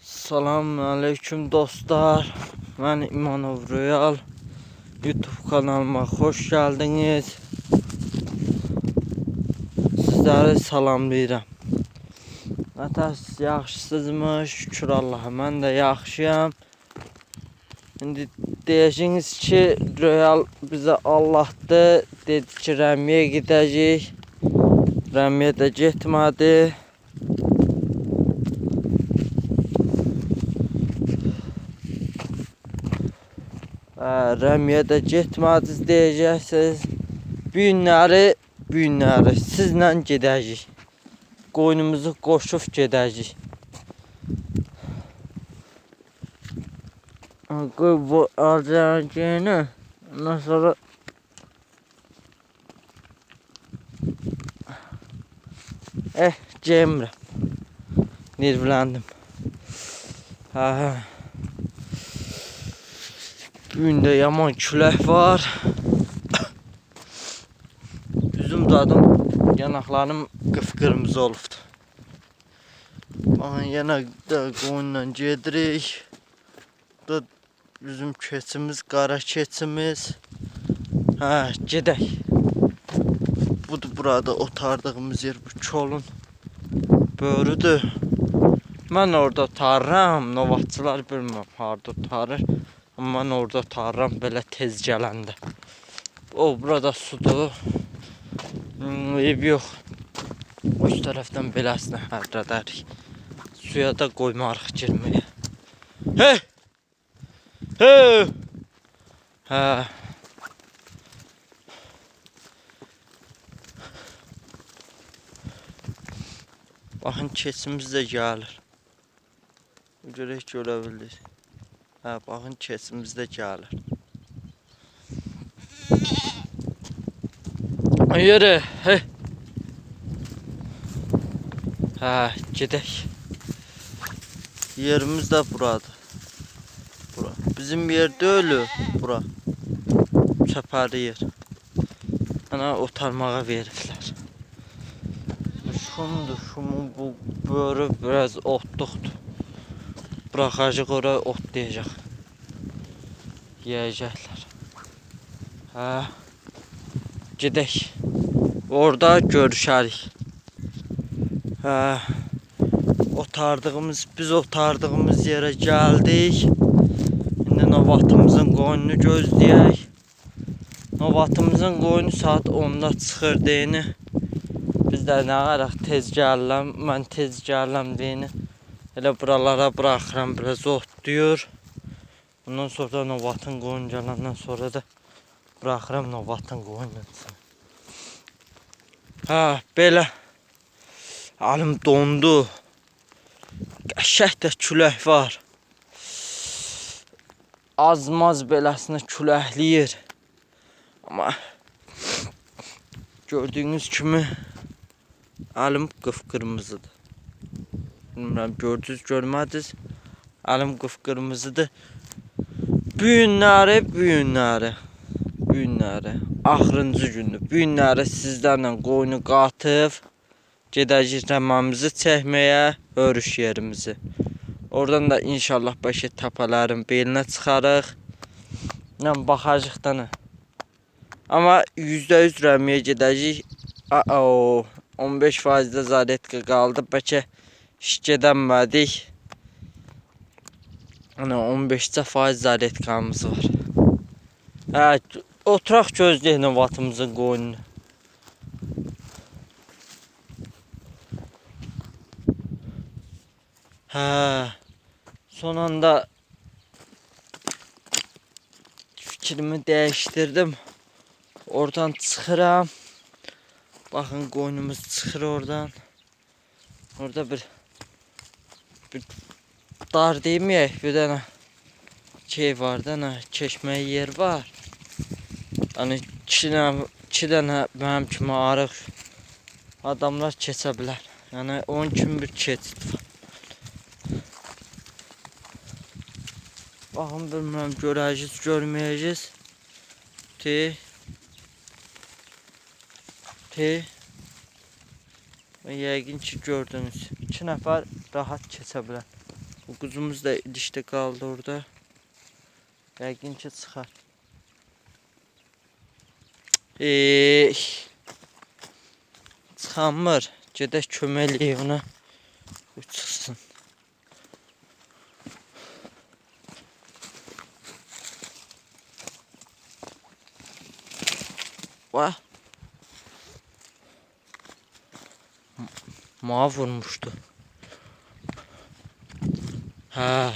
Selamünaleyküm dostlar. Ben İmanov Royal. YouTube kanalıma hoş geldiniz. Sizleri salamlayıram. Nətəs yaxşısınızmı? Şükür Allaha. Mən də yaxşıyam. İndi deyəcəksiniz ki, Royal bizə Allahdır. Dedi ki, Rəmiyə gedəcək. Rəmiyə də getmədi. Hə, Rəmiyə də getmədiniz deyəcəksiniz. Bu günləri, bu günləri sizlə gedəcəyik. Qoynumuzu qoşub gedəcəyik. Bu alacağını ondan sonra Eh, Cemre. Nirvlendim. Ha. Bugün de yaman külək var. Üzüm dadım, yanaqlarım qıpqırmızı olubdu. Baxın, yenə də qoyunla gedirik. Da üzüm keçimiz, qara keçimiz. Hə, gedək. Budur burada otardığımız yer bu çolun böyrüdür. Mən orada otarıram, novatçılar bilmirəm harda otarır. Amma mən orada otarıram belə tez gələndə. O burada sudur. Hmm, ev yox. Üst tərəfdən beləsinə hərrədərik. Suya da qoymarıq girməyə. Hey! Hey! Hə. Baxın keçimiz də gəlir. Görək görə bildik. Hə, baxın keçimiz də gəlir. Yürü, hey. Hə, gedək. Yerimiz də buradır. Bura. Bizim yer deyil bura. Çəpəri yer. Ana otarmağa veriblər. Şundur, şunun bu börü biraz otluqdur. Bıraxacaq ora otlayacaq. Yeyəcəklər. Hə. Gedək. Orada görüşərik. Hə. Otardığımız, biz otardığımız yerə gəldik. İndi Novatımızın qoyununu gözləyək. Novatımızın qoyunu saat 10-da çıxır. Biz də nə qaraq tez gəlirəm, mən tez gəlirəm deyini. Elə buralara buraxıram, biraz otlayır. Ondan sonra Novatın qoyun sonra da buraxıram Novatın içinə. Hə, belə. Əlim dondu. Qəşəng də külək var. Azmaz beləsinə küləkləyir. Amma gördüyünüz kimi əlim qıpqırmızıdır. Bilmirəm gördünüz, görmədiniz. Əlim qıpqırmızıdır. Bu günləri, bu günləri, bu günləri, axırıncı gündür. Bu günləri sizlərlə qoyunu qatıb gedəcəyik rəmamızı çəkməyə, örüş yerimizi. Oradan da inşallah bəlkə təpələrin belinə çıxarıq. Nə baxacaq da nə. Amma %100 rəmiyə gedəcəyik. Aa, 15% də zadetka qaldı. Bəlkə iş gedəmədik. Ana 15-cə faiz zaretkamız var. Hə, oturaq gözləyək vatımızın qoyununu. Hə. Son anda fikrimi değiştirdim. Oradan çıxıram. Baxın qoyunumuz çıxır oradan. Orada bir bir dar deməyək, bir dənə şey var da, nə çeşməyə yer var. Hani iki dənə, iki dənə mənim kimi arıq adamlar keçə bilər. Yəni onun kimi bir keçid var. Baxın bilmirəm görəcəyiz, görməyəcəyiz. Ti. Və yəqin ki gördünüz. İki nəfər rahat keçə. Bu kuzumuz da dişte kaldı orada. Yəqin ki çıxar. Ey. Çıxamır. Gedək kömək eləyək ona. Bu çıxsın. Vah. Mağa vurmuşdu. Ha.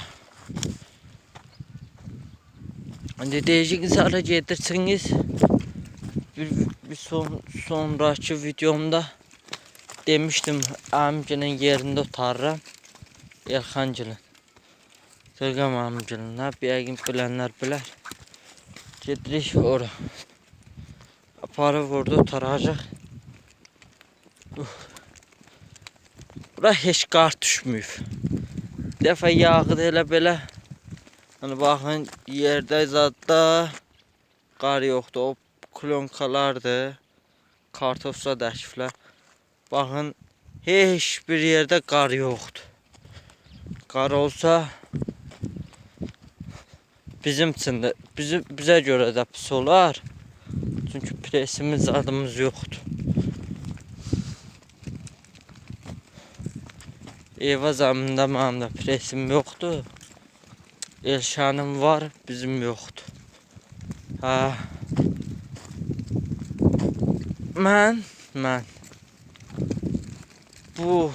Hani değişik insana getirsiniz. Bir, bir son, sonraki videomda demiştim amcanın yerinde otarıram. Erxancılın. Sırgam amcanın. Ne yapayım bilenler bilir. Gedirik ora. Aparıb orada otaracaq. Uf. Bura heç qar düşməyib. Dəfə yağdı elə belə. Hani baxın yerdə zadda qar yoxdur. O klonkalardır. Kartofsa dəkiflər. Baxın heç bir yerdə qar yoxdur. Qar olsa bizim üçün də bizim bizə görə də pis olar. Çünki presimiz adımız yoxdur. Eva zamında mənim də presim yoxdur. Elşanım var, bizim yoxdur. Ha. Mən, mən bu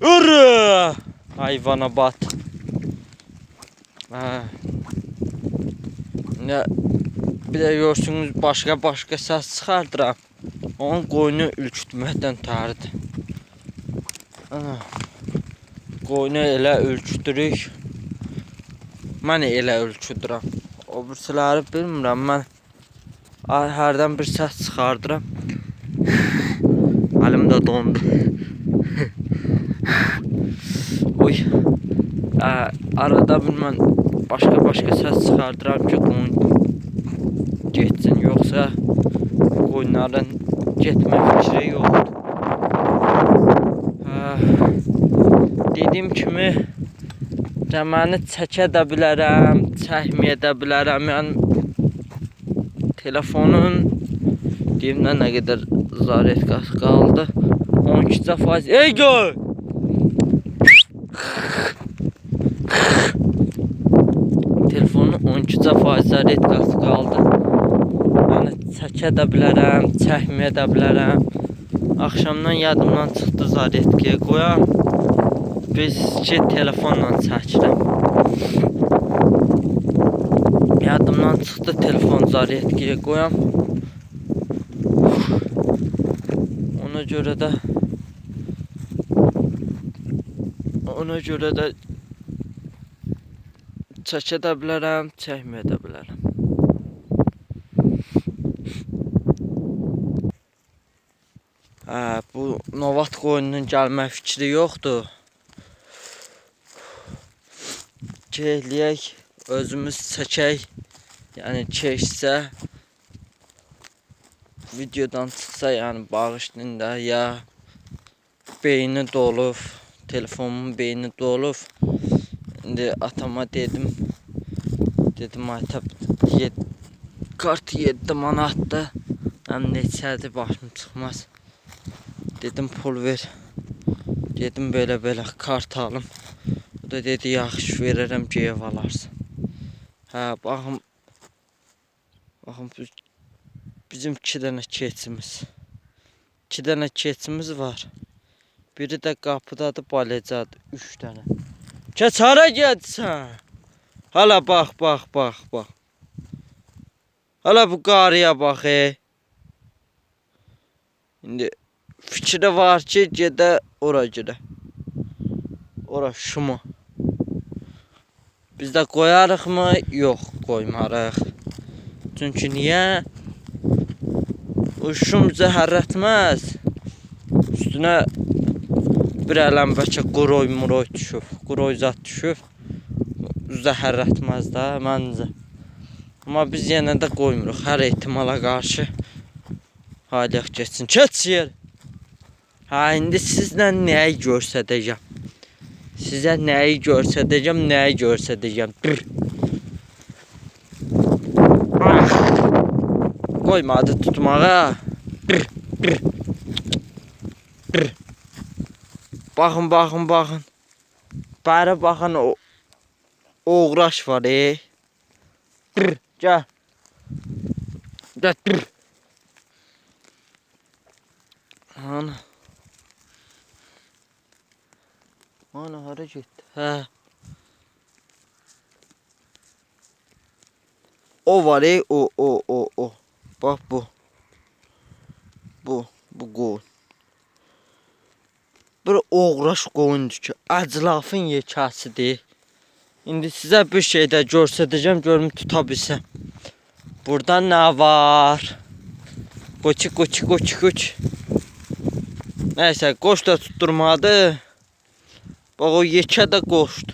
Ürü! Hayvana bat. Ha. Ne bir de görsünüz başka başka ses çıxardıram. Onun qoyunu ürkütməkdən tərdi. Ana. Qoyunu elə ürkütürük. Mən elə ürküdürəm. O birisiləri bilmirəm mən. Hərdən bir səs çıxardıram. Əlim də dondu. Uy. Ə, arada bilmən başqa başqa səs çıxardıram ki, qoyun getsin, yoxsa qoyunların getmə fikri yoxdur. Dediyim kimi cəməni çəkə də bilərəm, çəkməyə də bilərəm. Yəni telefonun deyimdə nə qədər zaretkası qaldı? 12 faiz. Ey göy! Telefonun 12 faiz zaretkası qaldı. Çəkə də bilərəm, çəkməyə də bilərəm. Axşamdan yadımdan çıxdı zaretkiyə qoyam. Biz ki telefonla çəkirəm. Yadımdan çıxdı telefon zaretkiyə qoyam. Ona görə də ona görə də çəkə də bilərəm, çəkməyə də bilərəm. Bu Novat qoyunun gəlmə fikri yoxdur. Gələyək, özümüz çəkək. Yəni keçsə videodan çıxsa, yəni bağışlayın ya beyni dolub, telefonumun beyni dolub. İndi atama dedim. Dedim ata yed kart 7 manatdır. Mən neçədir başım çıxmaz. Dedim pul ver. Dedim belə belə kart alım. O da dedi yaxşı verərəm ki ev alarsan. Hə. Baxın biz, bizim iki dənə keçimiz. İki dənə keçimiz var. Biri də qapıdadır, balacadır. Üç dənə. Keç hara getsən? Hala bax, bax, bax, bax. Hala bu qarıya bax, e. fikri var ki, gedə ora. Ora şumu. Biz də qoyarıqmı? Yox, qoymarıq. Çünki niyə? O şum zəhərlətməz. Üstünə bir ələm bəlkə quroy muroy düşüb, quroy zat düşüb. Zəhərlətməz də məncə. Amma biz yenə də qoymuruq hər ehtimala qarşı. Halıq getsin. Keç yer. Ha indi sizlə nəyi göstərəcəm? Size neyi göstereceğim, neyi göstereceğim. Dur. Ah. Koymadı tutmağa. Dur, dur. Dur. Bakın, bakın, bakın. Bari bakın o uğraş var e. Dur, gel. Gel, dur. Ana. Ana gitti? Hə. O var ey o o o o. Bak bu. Bu bu qoyun. Bir oğraş qoyundur ki, əclafın yekəsidir. İndi sizə bir şey də göstərəcəm, görüm tuta bilsəm. Burada nə var? Qoçu qoçu qoçu qoçu. Nəysə, qoç da tutturmadı. پو یه چهته گوشت.